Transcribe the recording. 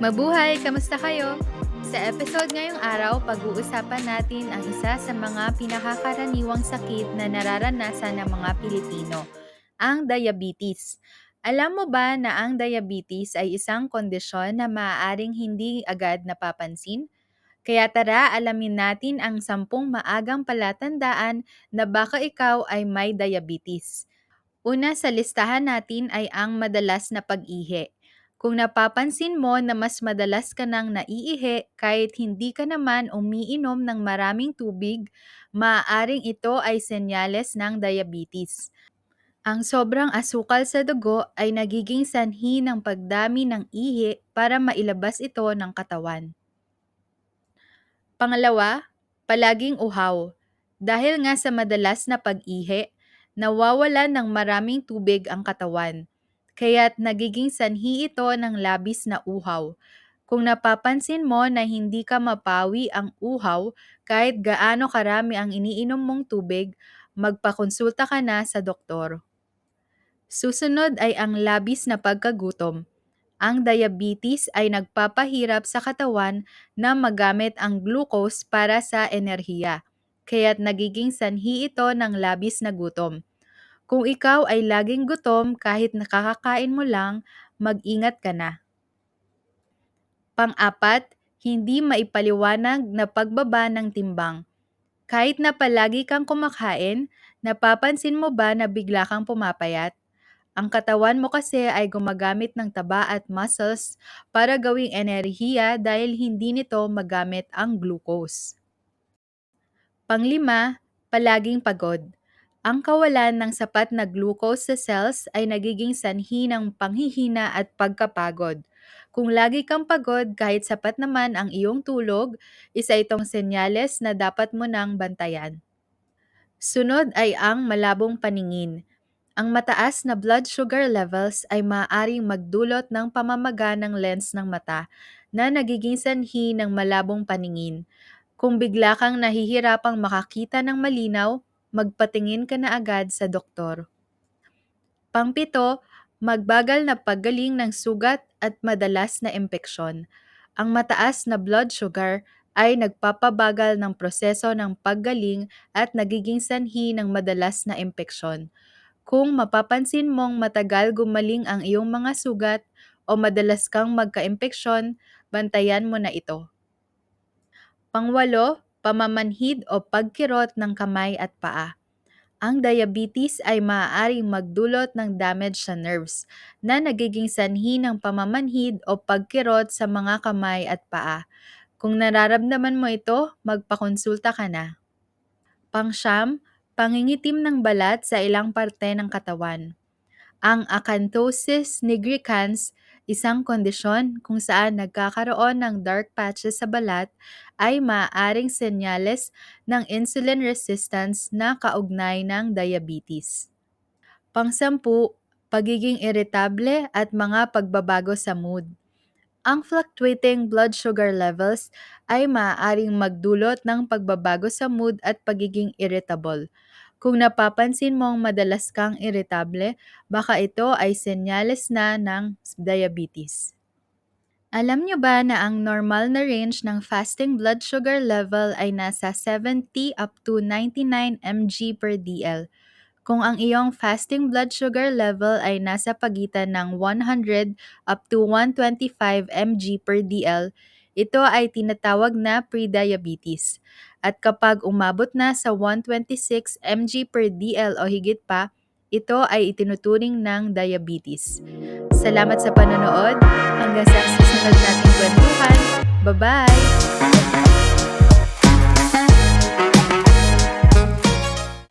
Mabuhay! Kamusta kayo? Sa episode ngayong araw, pag-uusapan natin ang isa sa mga pinakakaraniwang sakit na nararanasan ng mga Pilipino, ang diabetes. Alam mo ba na ang diabetes ay isang kondisyon na maaaring hindi agad napapansin? Kaya tara, alamin natin ang sampung maagang palatandaan na baka ikaw ay may diabetes. Una sa listahan natin ay ang madalas na pag-ihi. Kung napapansin mo na mas madalas ka nang naiihi kahit hindi ka naman umiinom ng maraming tubig, maaaring ito ay senyales ng diabetes. Ang sobrang asukal sa dugo ay nagiging sanhi ng pagdami ng ihi para mailabas ito ng katawan. Pangalawa, palaging uhaw. Dahil nga sa madalas na pag-ihi, nawawalan ng maraming tubig ang katawan. Kaya't nagiging sanhi ito ng labis na uhaw. Kung napapansin mo na hindi ka mapawi ang uhaw kahit gaano karami ang iniinom mong tubig, magpakonsulta ka na sa doktor. Susunod ay ang labis na pagkagutom. Ang diabetes ay nagpapahirap sa katawan na magamit ang glucose para sa enerhiya, kaya't nagiging sanhi ito ng labis na gutom. Kung ikaw ay laging gutom kahit nakakakain mo lang, mag-ingat ka na. Pang-apat, hindi maipaliwanag na pagbaba ng timbang. Kahit na palagi kang kumakain, napapansin mo ba na bigla kang pumapayat? Ang katawan mo kasi ay gumagamit ng taba at muscles para gawing enerhiya dahil hindi nito magamit ang glucose. Panglima, palaging pagod. Ang kawalan ng sapat na glucose sa cells ay nagiging sanhi ng panghihina at pagkapagod. Kung lagi kang pagod kahit sapat naman ang iyong tulog, isa itong senyales na dapat mo nang bantayan. Sunod ay ang malabong paningin. Ang mataas na blood sugar levels ay maaaring magdulot ng pamamaga ng lens ng mata na nagiging sanhi ng malabong paningin. Kung bigla kang nahihirapang makakita ng malinaw, magpatingin ka na agad sa doktor. Pangpito, magbagal na paggaling ng sugat at madalas na impeksyon. Ang mataas na blood sugar ay nagpapabagal ng proseso ng paggaling at nagiging sanhi ng madalas na impeksyon. Kung mapapansin mong matagal gumaling ang iyong mga sugat o madalas kang magka-impeksyon, bantayan mo na ito. Pangwalo, pamamanhid o pagkirot ng kamay at paa. Ang diabetes ay maaaring magdulot ng damage sa nerves na nagiging sanhi ng pamamanhid o pagkirot sa mga kamay at paa. Kung nararamdaman mo ito, magpakonsulta ka na. Pangsyam, pangingitim ng balat sa ilang parte ng katawan. Ang acanthosis nigricans, isang kondisyon kung saan nagkakaroon ng dark patches sa balat, ay maaaring senyales ng insulin resistance na kaugnay ng diabetes. Pangsampu, pagiging irritable at mga pagbabago sa mood. Ang fluctuating blood sugar levels ay maaaring magdulot ng pagbabago sa mood at pagiging irritable. Kung napapansin mong madalas kang irritable, baka ito ay senyales na ng diabetes. Alam nyo ba na ang normal na range ng fasting blood sugar level ay nasa 70 up to 99 mg per dl? Kung ang iyong fasting blood sugar level ay nasa pagitan ng 100 up to 125 mg per dl, ito ay tinatawag na prediabetes. At kapag umabot na sa 126 mg per dl o higit pa, ito ay itinuturing ng diabetes. Salamat sa panonood. Hanggang sa susunod nating kwentuhan. Bye-bye!